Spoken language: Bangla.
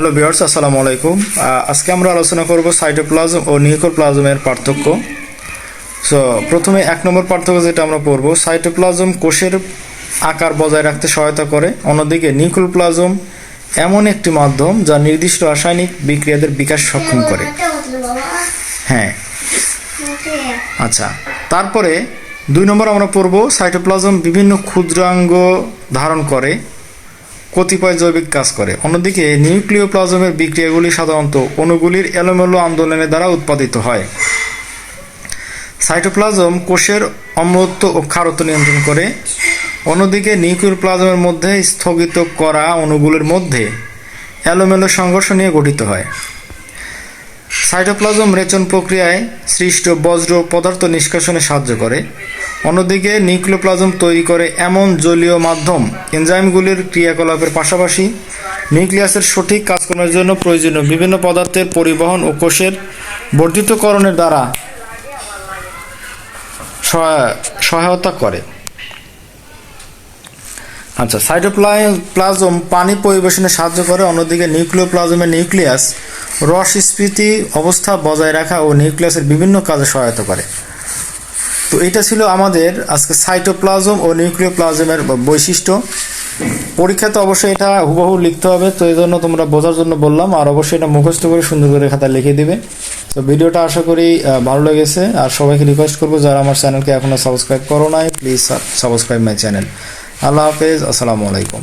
হ্যালো বিয়ার্স আসসালামু আলাইকুম। আজকে আমরা আলোচনা করব সাইটোপ্লাজম ও নিউক্লোপ্লাজমের পার্থক্য। সো প্রথমে এক নম্বর পার্থক্য যেটা আমরা পড়ব, সাইটোপ্লাজম কোষের আকার বজায় রাখতে সহায়তা করে। অন্যদিকে নিউক্লোপ্লাজম এমন একটি মাধ্যম যা নির্দিষ্ট রাসায়নিক বিক্রিয়াদের বিকাশ সক্ষম করে। হ্যাঁ। আচ্ছা তারপরে দুই নম্বর আমরা পড়ব, সাইটোপ্লাজম বিভিন্ন ক্ষুদ্রাঙ্গ ধারণ করে। কতিপয় জৈবিক কাজ করে। অন্যদিকে, নিউক্লিওপ্লাজমের বিক্রিয়াগুলি সাধারণত অণুগুলির এলোমেলো আন্দোলনের দ্বারা উৎপাদিত হয়। সাইটোপ্লাজম কোষের অম্লত্ব ও ক্ষারত্ব নিয়ন্ত্রণ করে। অন্যদিকে, নিউক্লিওপ্লাজমের মধ্যে স্থগিত করা অণুগুলির মধ্যে এলোমেলো সংঘর্ষ নিয়ে গঠিত হয়। সাইটোপ্লাজম রেচন প্রক্রিয়ায় সৃষ্ট বজ্র পদার্থ নিষ্কাশনে সাহায্য করে। অন্যদিকে নিউক্লিওপ্লাজম তৈরি করে এমন জলীয় মাধ্যম এনজাইমগুলির ক্রিয়াকলাপের পাশাপাশি নিউক্লিয়াসের সঠিক কাজকর্মের জন্য প্রয়োজনীয় বিভিন্ন পদার্থের পরিবহন ও কোষের বর্ধিতকরণের দ্বারা সহায়- সহায়তা করে। আচ্ছা সাইটোপ্লাজম পানি পরিবেশনে সাহায্য করে, অন্যদিকে নিউক্লিওপ্লাজমের নিউক্লিয়াস রস স্ফীতি অবস্থা বজায় রাখা ও নিউক্লিয়াসের বিভিন্ন কাজে সহায়তা করে। তো এটা ছিল আমাদের আজকে সাইটোপ্লাজম ও নিউক্লিওপ্লাজমের বৈশিষ্ট্য। পরীক্ষাতে অবশ্যই এটা হুবহু লিখতে হবে, তো এই জন্য তোমরা বোঝার জন্য বললাম, আর অবশ্যই এটা মুখস্থ করে সুন্দর করে খাতায় লিখে দিবে। তো ভিডিওটা আশা করি ভালো লেগেছে, আর সবাইকে রিকোয়েস্ট করব যারা আমার চ্যানেলকে এখনও সাবস্ক্রাইব করো নাই প্লিজ সাবস্ক্রাইব মাই চ্যানেল আল্লাহ হাফেজ, আসসালামু আলাইকুম।